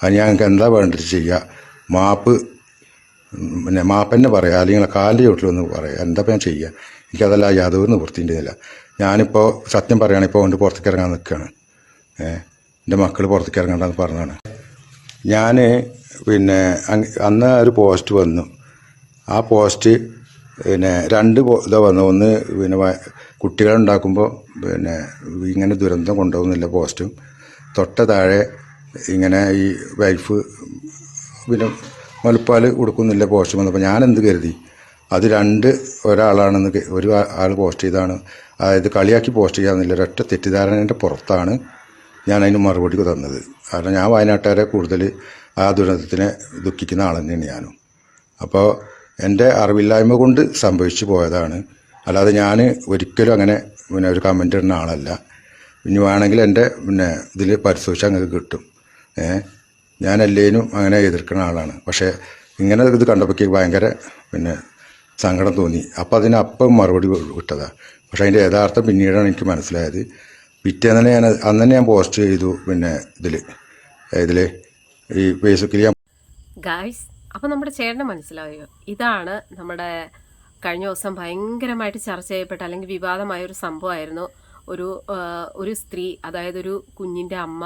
അത് ഞങ്ങൾക്ക് എന്താ വേണ്ടത് ചെയ്യുക മാപ്പ് പിന്നെ മാപ്പന്നെ പറയാം. അല്ലെങ്കിൽ കാലിന്റെ ചോട്ടിലൊന്ന് പറയാം. എന്താ ഞാൻ ചെയ്യുക എനിക്കതല്ല യാതൊരു നിവൃത്തിന്റെതില്ല ഞാനിപ്പോൾ സത്യം പറയുകയാണെങ്കിൽ ഇപ്പോൾ കൊണ്ട് പുറത്തേക്ക് ഇറങ്ങാൻ നിൽക്കുകയാണ്. ഏഹ് എന്റെ മക്കൾ പുറത്തേക്ക് ഇറങ്ങണ്ടെന്ന് പറഞ്ഞതാണ് ഞാൻ പിന്നെ അന്ന് ഒരു പോസ്റ്റ് വന്നു. ആ പോസ്റ്റ് പിന്നെ രണ്ട് ഇതാ വന്നു. ഒന്ന് പിന്നെ കുട്ടികളുണ്ടാക്കുമ്പോൾ പിന്നെ ഇങ്ങനെ ദുരന്തം കൊണ്ടുപോകുന്നില്ല പോസ്റ്റും. തൊട്ട താഴെ ഇങ്ങനെ ഈ വൈഫ് പിന്നെ മുലപ്പാൽ കൊടുക്കുന്നില്ല പോസ്റ്റ് വന്നപ്പോൾ ഞാൻ എന്ത് കരുതി? അത് രണ്ട് ഒരാളാണെന്ന് ഒരു ആൾ പോസ്റ്റ് ചെയ്താണ് അതായത് കളിയാക്കി പോസ്റ്റ് ചെയ്യാമെന്നില്ല ഒരൊറ്റ തെറ്റിദ്ധാരണേന്റെ പുറത്താണ് ഞാൻ അതിന് മറുപടി തന്നത്. കാരണം ഞാൻ വയനാട്ടുകാരെ കൂടുതൽ ആ ദുരന്തത്തിനെ ദുഃഖിക്കുന്ന ആൾ തന്നെയാണ് ഞാനും. അപ്പോൾ എന്റെ അറിവില്ലായ്മ കൊണ്ട് സംഭവിച്ചു പോയതാണ്. അല്ലാതെ ഞാൻ ഒരിക്കലും അങ്ങനെ പിന്നെ ഒരു കമന്റ് ഇടുന്ന ആളല്ല. ഇനി വേണമെങ്കിൽ എന്റെ പിന്നെ ഇതിൽ പരിശോധിച്ചാൽ നിങ്ങൾക്ക് കിട്ടും. ഏ? ഞാൻ എല്ലാവരും അങ്ങനെ എതിർക്കുന്ന ആളാണ്. പക്ഷേ ഇങ്ങനെ ഇത് കണ്ടപ്പോഴേക്ക് ഭയങ്കര പിന്നെ സങ്കടം തോന്നി. അപ്പോൾ അതിനപ്പം മറുപടി വിട്ടതാണ് പക്ഷേ അതിന്റെ യഥാർത്ഥം പിന്നീടാണ് എനിക്ക് മനസ്സിലായത്. പിറ്റേന്ന് തന്നെ ഞാൻ അന്ന് തന്നെ ഞാൻ പോസ്റ്റ് ചെയ്തു പിന്നെ ഇതിൽ ഇതിൽ ഈ ഫേസ്ബുക്കിൽ ഞാൻ ഗായ്സ് അപ്പം നമ്മുടെ ചേട്ടന് മനസ്സിലായോ? ഇതാണ് നമ്മുടെ കഴിഞ്ഞ ദിവസം ഭയങ്കരമായിട്ട് ചർച്ച ചെയ്യപ്പെട്ട അല്ലെങ്കിൽ വിവാദമായ ഒരു സംഭവമായിരുന്നു. ഒരു ഒരു സ്ത്രീ അതായത് ഒരു കുഞ്ഞിന്റെ അമ്മ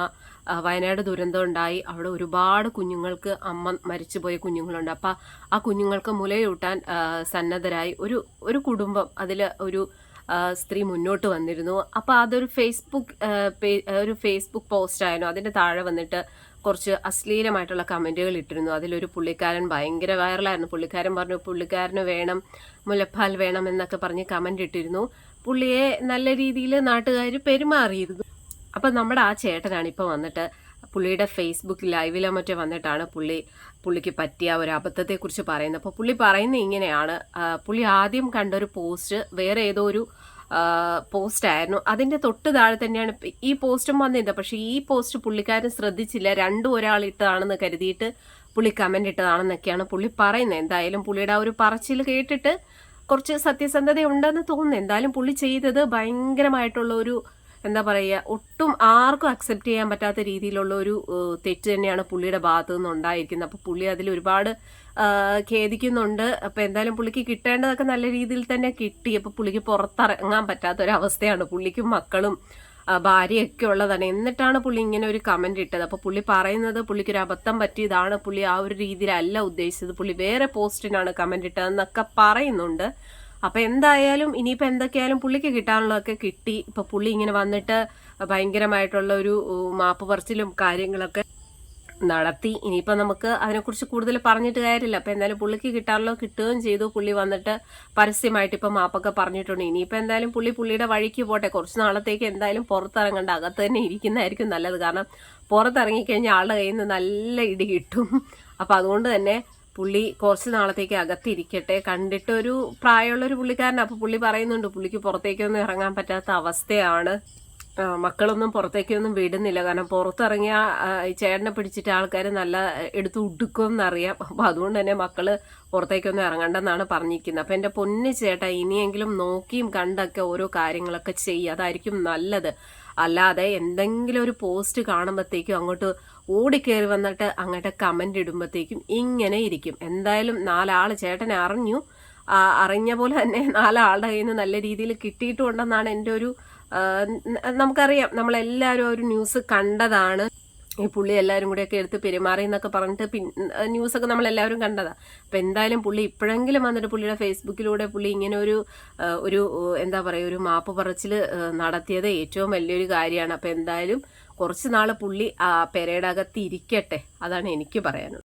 വയനാട് ദുരന്തം ഉണ്ടായി. അവിടെ ഒരുപാട് കുഞ്ഞുങ്ങൾക്ക് അമ്മ മരിച്ചുപോയ കുഞ്ഞുങ്ങളുണ്ട്. അപ്പം ആ കുഞ്ഞുങ്ങൾക്ക് മുലയൂട്ടാൻ സന്നദ്ധരായി ഒരു ഒരു കുടുംബം അതിൽ ഒരു സ്ത്രീ മുന്നോട്ട് വന്നിരുന്നു. അപ്പോൾ അതൊരു ഫേസ്ബുക്ക് ഒരു ഫേസ്ബുക്ക് പോസ്റ്റ് അതിന്റെ താഴെ വന്നിട്ട് കുറച്ച് അശ്ലീലമായിട്ടുള്ള കമന്റുകൾ ഇട്ടിരുന്നു. അതിലൊരു പുള്ളിക്കാരൻ ഭയങ്കര വൈറലായിരുന്നു പുള്ളിക്കാരൻ പറഞ്ഞു പുള്ളിക്കാരന് വേണം മുലപ്പാൽ വേണം എന്നൊക്കെ പറഞ്ഞ് കമന്റ് ഇട്ടിരുന്നു. പുള്ളിയെ നല്ല രീതിയിൽ നാട്ടുകാർ പെരുമാറിയിരുന്നു. അപ്പം നമ്മുടെ ആ ചേട്ടനാണ് ഇപ്പോൾ വന്നിട്ട് പുള്ളിയുടെ ഫേസ്ബുക്ക് ലൈവിലോ മറ്റോ വന്നിട്ടാണ് പുള്ളി പുള്ളിക്ക് പറ്റിയ ഒരു അബദ്ധത്തെക്കുറിച്ച് പറയുന്നത്. അപ്പോൾ പുള്ളി പറയുന്നത് ഇങ്ങനെയാണ്. പുള്ളി ആദ്യം കണ്ട ഒരു പോസ്റ്റ് വേറെ ഏതോ ഒരു പോസ്റ്റ് ആയിരുന്നു. അതിന്റെ തൊട്ട് താഴെ തന്നെയാണ് ഈ പോസ്റ്റും വന്നിരുന്നത്. പക്ഷേ ഈ പോസ്റ്റ് പുള്ളിക്കാരൻ ശ്രദ്ധിച്ചില്ല. രണ്ടും ഒരാൾ ഇട്ടതാണെന്ന് കരുതിയിട്ട് പുള്ളി കമന്റ് ഇട്ടതാണെന്നൊക്കെയാണ് പുള്ളി പറയുന്നത്. എന്തായാലും പുള്ളിയുടെ ആ ഒരു പറച്ചിൽ കേട്ടിട്ട് കുറച്ച് സത്യസന്ധത ഉണ്ടെന്ന് തോന്നുന്നു. എന്തായാലും പുള്ളി ചെയ്തത് ഭയങ്കരമായിട്ടുള്ള ഒരു എന്താ പറയുക ഒട്ടും ആർക്കും അക്സെപ്റ്റ് ചെയ്യാൻ പറ്റാത്ത രീതിയിലുള്ള ഒരു തെറ്റ് തന്നെയാണ് പുള്ളിയുടെ ഭാഗത്തു നിന്ന് ഉണ്ടായിരിക്കുന്നത് അപ്പോൾ പുള്ളി അതിൽ ഒരുപാട് ഖേദിക്കുന്നുണ്ട്. അപ്പോൾ എന്തായാലും പുള്ളിക്ക് കിട്ടേണ്ടതൊക്കെ നല്ല രീതിയിൽ തന്നെ കിട്ടി. അപ്പോൾ പുള്ളിക്ക് പുറത്തിറങ്ങാൻ പറ്റാത്ത ഒരു അവസ്ഥയാണ് പുള്ളിക്കും മക്കളും ഭാര്യയൊക്കെ ഉള്ളതാണ്. എന്നിട്ടാണ് പുള്ളി ഇങ്ങനെ ഒരു കമന്റ് ഇട്ടത്. അപ്പോൾ പുള്ളി പറയുന്നത് പുള്ളിക്ക് ഒരു അബദ്ധം പറ്റിയതാണ് പുള്ളി ആ ഒരു രീതിയിലല്ല ഉദ്ദേശിച്ചത്. പുള്ളി വേറെ പോസ്റ്റിനാണ് കമന്റ് ഇട്ടതെന്നൊക്കെ പറയുന്നുണ്ട്. അപ്പൊ എന്തായാലും ഇനിയിപ്പോൾ എന്തൊക്കെയായാലും പുള്ളിക്ക് കിട്ടാനുള്ളതൊക്കെ കിട്ടി. ഇപ്പൊ പുള്ളി ഇങ്ങനെ വന്നിട്ട് ഭയങ്കരമായിട്ടുള്ള ഒരു മാപ്പ് പറച്ചിലും കാര്യങ്ങളൊക്കെ നടത്തി. ഇനിയിപ്പോൾ നമുക്ക് അതിനെക്കുറിച്ച് കൂടുതൽ പറഞ്ഞിട്ട് കാര്യമില്ല. അപ്പോൾ എന്തായാലും പുള്ളിക്ക് കിട്ടാറുള്ളത് കിട്ടുകയും ചെയ്തു. പുള്ളി വന്നിട്ട് പരസ്യമായിട്ട് ഇപ്പോൾ മാപ്പൊക്കെ പറഞ്ഞിട്ടുണ്ട്. ഇനിയിപ്പോൾ എന്തായാലും പുള്ളി പുള്ളിയുടെ വഴിക്ക് പോട്ടെ. കുറച്ച് നാളത്തേക്ക് എന്തായാലും പുറത്തിറങ്ങണ്ട. അകത്ത് തന്നെ ഇരിക്കുന്നതായിരിക്കും നല്ലത്. കാരണം പുറത്തിറങ്ങിക്കഴിഞ്ഞാൽ ആളുടെ കയ്യിൽ നിന്ന് നല്ല ഇടി കിട്ടും. അപ്പോൾ അതുകൊണ്ട് തന്നെ പുള്ളി കുറച്ച് നാളത്തേക്ക് അകത്തിരിക്കട്ടെ. കണ്ടിട്ട് ഒരു പ്രായമുള്ളൊരു പുള്ളിക്കാരൻ അപ്പോൾ പുള്ളി പറയുന്നുണ്ട് പുള്ളിക്ക് പുറത്തേക്കൊന്നും ഇറങ്ങാൻ പറ്റാത്ത അവസ്ഥയാണ്. മക്കളൊന്നും പുറത്തേക്കൊന്നും വിടുന്നില്ല. കാരണം പുറത്തിറങ്ങിയ ചേട്ടനെ പിടിച്ചിട്ട് ആൾക്കാർ നല്ല എടുത്ത് ഉടുക്കുമെന്നറിയാം. അപ്പോൾ അതുകൊണ്ട് തന്നെ മക്കൾ പുറത്തേക്കൊന്നും ഇറങ്ങണ്ടെന്നാണ് പറഞ്ഞിരിക്കുന്നത്. അപ്പം എന്റെ പൊന്ന് ചേട്ട ഇനിയെങ്കിലും നോക്കിയും കണ്ടൊക്കെ ഓരോ കാര്യങ്ങളൊക്കെ ചെയ്യുക. അതായിരിക്കും നല്ലത്. അല്ലാതെ എന്തെങ്കിലും ഒരു പോസ്റ്റ് കാണുമ്പോഴത്തേക്കും അങ്ങോട്ട് ഓടിക്കയറി വന്നിട്ട് അങ്ങോട്ട് കമന്റ് ഇടുമ്പോഴത്തേക്കും ഇങ്ങനെ ഇരിക്കും. എന്തായാലും നാലാൾ ചേട്ടനെ അറിഞ്ഞു. അറിഞ്ഞ പോലെ തന്നെ നാലാളുടെ കയ്യിൽ നിന്ന് നല്ല രീതിയിൽ കിട്ടിയിട്ടുണ്ടെന്നാണ് എന്റെ ഒരു നമുക്കറിയാം നമ്മളെല്ലാവരും ഒരു ന്യൂസ് കണ്ടതാണ്. ഈ പുള്ളി എല്ലാവരും കൂടെയൊക്കെ എടുത്ത് പെരുമാറി എന്നൊക്കെ പറഞ്ഞിട്ട് പിൻ ന്യൂസൊക്കെ നമ്മളെല്ലാവരും കണ്ടതാണ് അപ്പം എന്തായാലും പുള്ളി ഇപ്പോഴെങ്കിലും വന്നിട്ട് പുള്ളിയുടെ ഫേസ്ബുക്കിലൂടെ പുള്ളി ഇങ്ങനെ ഒരു ഒരു എന്താ പറയുക ഒരു മാപ്പ് പറച്ചിൽ നടത്തിയത് ഏറ്റവും വലിയൊരു കാര്യമാണ്. അപ്പം എന്തായാലും കുറച്ച് നാൾ പുള്ളി ആ പെരയുടെ അകത്ത് ഇരിക്കട്ടെ അതാണ് എനിക്ക് പറയാനുള്ളത്.